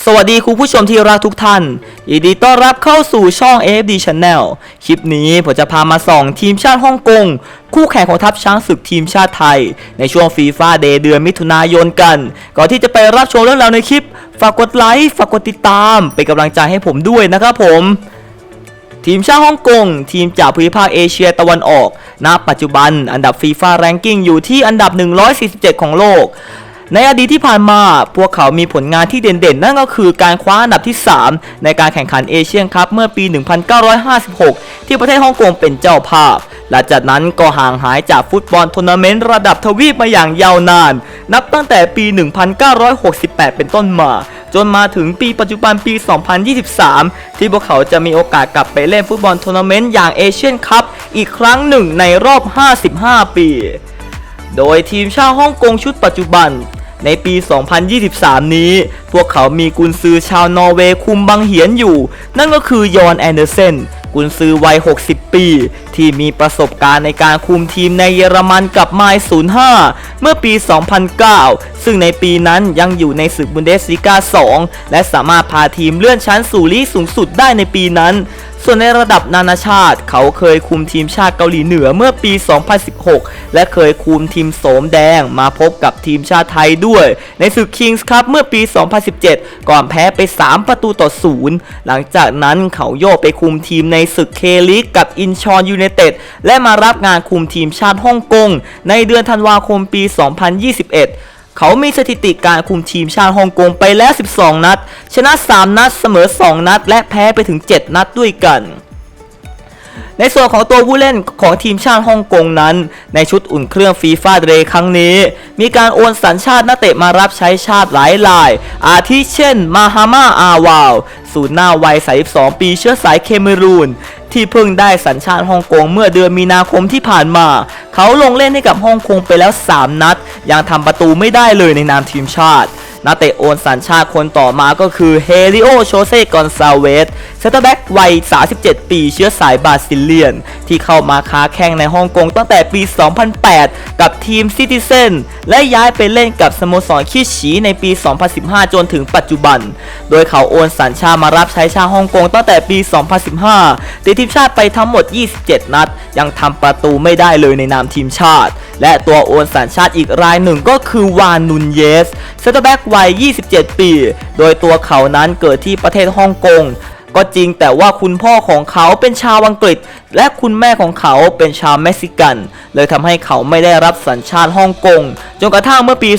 สวัสดีคุณผู้ชมที่รักทุกท่าน ยินดีต้อนรับเข้าสู่ช่อง AFD Channel คลิปนี้ผมจะพามาส่องทีมชาติฮ่องกง คู่แข่งของทัพช้างศึกทีมชาติไทย ในช่วงฟีฟ่าเดย์เดือนมิถุนายนกัน ก่อนที่จะไปรับชมเรื่องราวในคลิป ฝากกดไลค์ ฝากกดติดตาม เป็นกำลังใจให้ผมด้วยนะครับผมทีมชาติฮ่องกง ทีมจากภูมิภาคเอเชียตะวันออก ณ ปัจจุบัน อันดับฟีฟ่าแรงกิ้งอยู่ที่อันดับ 147 ของโลก ในอดีตที่ผ่านมา พวกเขามีผลงานที่เด่นๆ นั่นก็คือการคว้าอันดับที่ 3 ในการแข่งขันเอเชียนคัพเมื่อปี 1956 ที่ประเทศฮ่องกงเป็นเจ้าภาพ หลังจากนั้นก็ห่างหายจากฟุตบอลทัวร์นาเมนต์ระดับทวีปมาอย่างยาวนาน นับตั้งแต่ปี 1968 เป็นต้นมา จนมาถึงปีปัจจุบันปี 2023 ที่พวกเขาจะมีโอกาสกลับไปเล่นฟุตบอลทัวร์นาเมนต์อย่างเอเชียนคัพอีกครั้งหนึ่งในรอบ 55 ปี โดยทีมชาติฮ่องกงชุดปัจจุบัน ในปี 2023 นี้ พวกเขามีกุนซือชาวนอร์เวย์คุมบังเหียนอยู่ นั่นก็คือยอนแอนเดอร์เซนกุนซือวัย 60 ปี ที่มีประสบการณ์ในการคุมทีมในเยอรมันกับไมล์05 เมื่อปี 2009 ซึ่งในปีนั้นยังอยู่ในศึกบุนเดสลิกา 2 และสามารถพาทีมเลื่อนชั้นสู่ลีกสูงสุดได้ในปีนั้น ส่วนในระดับนานาชาติ เขาเคยคุมทีมชาติเกาหลีเหนือเมื่อปี 2016 และเคยคุมทีมโสมแดงมาพบกับทีมชาติไทยด้วย ในศึกคิงส์คัพเมื่อปี 2017 ก่อนแพ้ไป 3 ประตูต่อศูนย์หลังจากนั้นเขาโยกไปคุมทีมในศึกเคลิกกับอินชอนยูไนเต็ดและมารับงานคุมทีมชาติฮ่องกงในเดือนธันวาคมปี 2021 เขามีสถิติการคุมทีมชาติฮ่องกงไปแล้ว 12 นัด ชนะ 3 นัด เสมอ 2 นัด และแพ้ไปถึง 7 นัดด้วยกัน ในส่วนของตัวผู้เล่นของทีมชาติฮ่องกงนั้น ในชุดอุ่นเครื่องฟีฟ่าเดย์ครั้งนี้ มีการโอนสัญชาตินักเตะมารับใช้ชาติหลายราย อาทิเช่น มาฮามาอาวาวศูนย์หน้าวัย 32 ปีเชื้อสายเคเมรูนที่เพิ่งได้สัญชาติฮ่องกงเมื่อเดือนมีนาคมที่ผ่านมา เขาลงเล่นให้กับฮ่องกงไปแล้ว 3 นัด ยังทำประตูไม่ได้เลยในนามทีมชาตินักเตะโอนสัญชาติคนต่อมาก็คือเฮริโอโชเซกอนซาเวสเซนเตอร์แบ็กวัย 37 ปีเชื้อสายบราซิเลียน ที่เข้ามาค้าแข่งในฮ่องกงตั้งแต่ปี 2008 กับทีมซิติเซนและย้ายไปเล่นกับสโมสรคิชีในปี 2015 จนถึงปัจจุบัน โดยเขาโอนสัญชาติมารับใช้ชาติฮ่องกงตั้งแต่ปี 2015 ติดทีมชาติไปทั้งหมด 27 นัด ยังทำประตูไม่ได้เลยในนามทีมชาติ และตัวโอนสัญชาติอีกรายหนึ่งก็คือวานนุนเยสเซนเตอร์แบ็กวัย 27 ปี โดยตัวเขานั้นเกิดที่ประเทศฮ่องกงก็จริงแต่ว่าคุณพ่อของเขาเป็นชาวอังกฤษ และคุณแม่ของเขาเป็นชาวเม็กซิกัน เลยทำให้เขาไม่ได้รับสัญชาติฮ่องกงจนกระทั่งเมื่อปี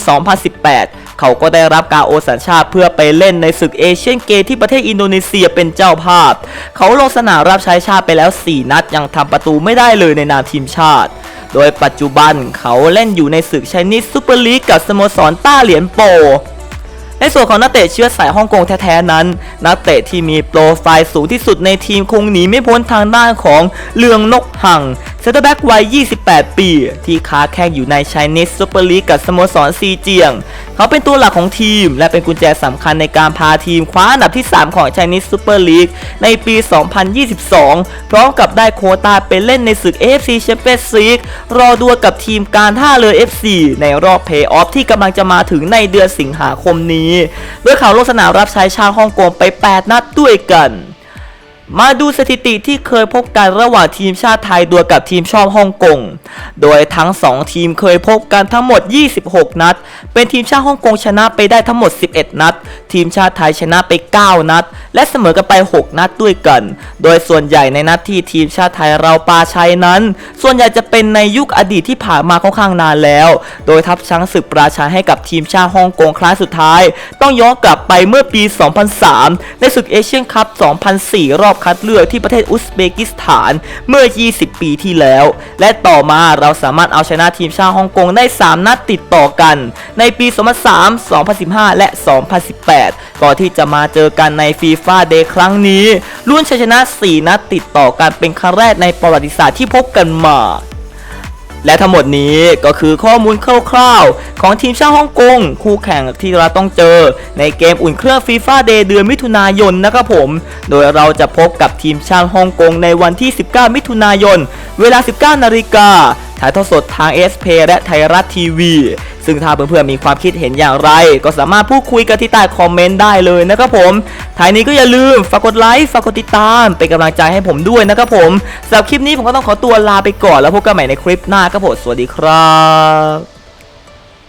2018 เขาก็ได้รับการโอนสัญชาติเพื่อไปเล่นในศึกเอเชียนเกมที่ประเทศอินโดนีเซียเป็นเจ้าภาพ เขาลงสนามรับใช้ชาติไปแล้ว 4 นัดยังทำประตูไม่ได้เลยในนามทีมชาติ โดยปัจจุบันเขาเล่นอยู่ในศึกชนิดซูเปอร์ลีกกับสโมสรต้าเหรียญโป ในส่วนของนักเตะเชื้อสายฮ่องกงแท้ๆนั้น นักเตะที่มีโปรไฟล์สูงที่สุดในทีมคงหนีไม่พ้นทางด้านของเลืองนกหัง เซนเตอร์แบ็กวัย 28 ปี ที่ค้าแข่งอยู่ในชนิสซูเปอร์ลีกกับสโมสรซีเจียง เขาเป็นตัวหลักของทีม และเป็นกุญแจสำคัญในการพาทีมคว้าอันดับที่ 3 ของชนิสซูเปอร์ลีกในปี 2022 พร้อมกับได้โควตาไปเล่นในศึก AFC Champions League รอดวลกับทีมการท่าเรือ FC ในรอบเพย์ออฟที่กำลังจะมาถึงในเดือนสิงหาคมนี้ โดยเขาลงสนามรับใช้ชาวฮ่องกงไป 8 นัดด้วยกัน มาดูสถิติที่เคยพบกันระหว่างทีมชาติไทยดวลกับทีมชอบฮ่องกง โดยทั้ง 2 ทีมเคยพบกันทั้งหมด 26 นัด เป็นทีมชาติฮ่องกงชนะไปได้ทั้งหมด 11 นัด ทีมชาติไทยชนะไป 9 นัด และเสมอกันไป 6 นัดด้วยกัน โดยส่วนใหญ่ในนัดที่ทีมชาติไทยเราปาชัยนั้น ส่วนใหญ่จะเป็นในยุคอดีตที่ผ่านมาค่อนข้างนานแล้ว โดยทัพช้างศึกปราชัยให้กับทีมชาติฮ่องกงครั้งสุดท้าย ต้องย้อนกลับไปเมื่อปี 2003 ในศึกเอเชียนคัพ 2004 รอบคัดเลือกที่ประเทศอุซเบกิสถานเมื่อ 20 ปีที่แล้ว และต่อมาเราสามารถเอาชนะทีมชาติฮ่องกงได้ 3 นัดติดต่อกัน ในปี 2003 2015 และ 2018 ก่อนที่จะมาเจอกันในฟีฟ่าเดย์ครั้งนี้ลุ้นชัยชนะ 4 นัดติดต่อกันเป็นครั้งแรกในประวัติศาสตร์ที่พบกันมา และทั้งหมดนี้ก็คือข้อมูลคร่าวๆ ของทีมชาติฮ่องกงคู่แข่งที่เราต้องเจอ ในเกมอุ่นเครื่องฟีฟ่าเดย์เดือนมิถุนายนนะครับผม โดยเราจะพบกับทีมชาติฮ่องกงในวันที่ 19 มิถุนายน เวลา 19 นาฬิกาถ่ายทอดสดทาง SP และไทยรัฐทีวี ซึ่งถ้าเพื่อนๆมีความคิดเห็นอย่างไร ก็สามารถพูดคุยกันที่ใต้คอมเมนต์ได้เลยนะครับผมท้ายนี้ก็อย่าลืมฝากกดไลค์ฝากกดติดตามเป็นกำลังใจให้ผมด้วยนะครับผมสำหรับคลิปนี้ผมก็ต้องขอตัวลาไปก่อนแล้วพบกันใหม่ในคลิปหน้าครับผมสวัสดีครับ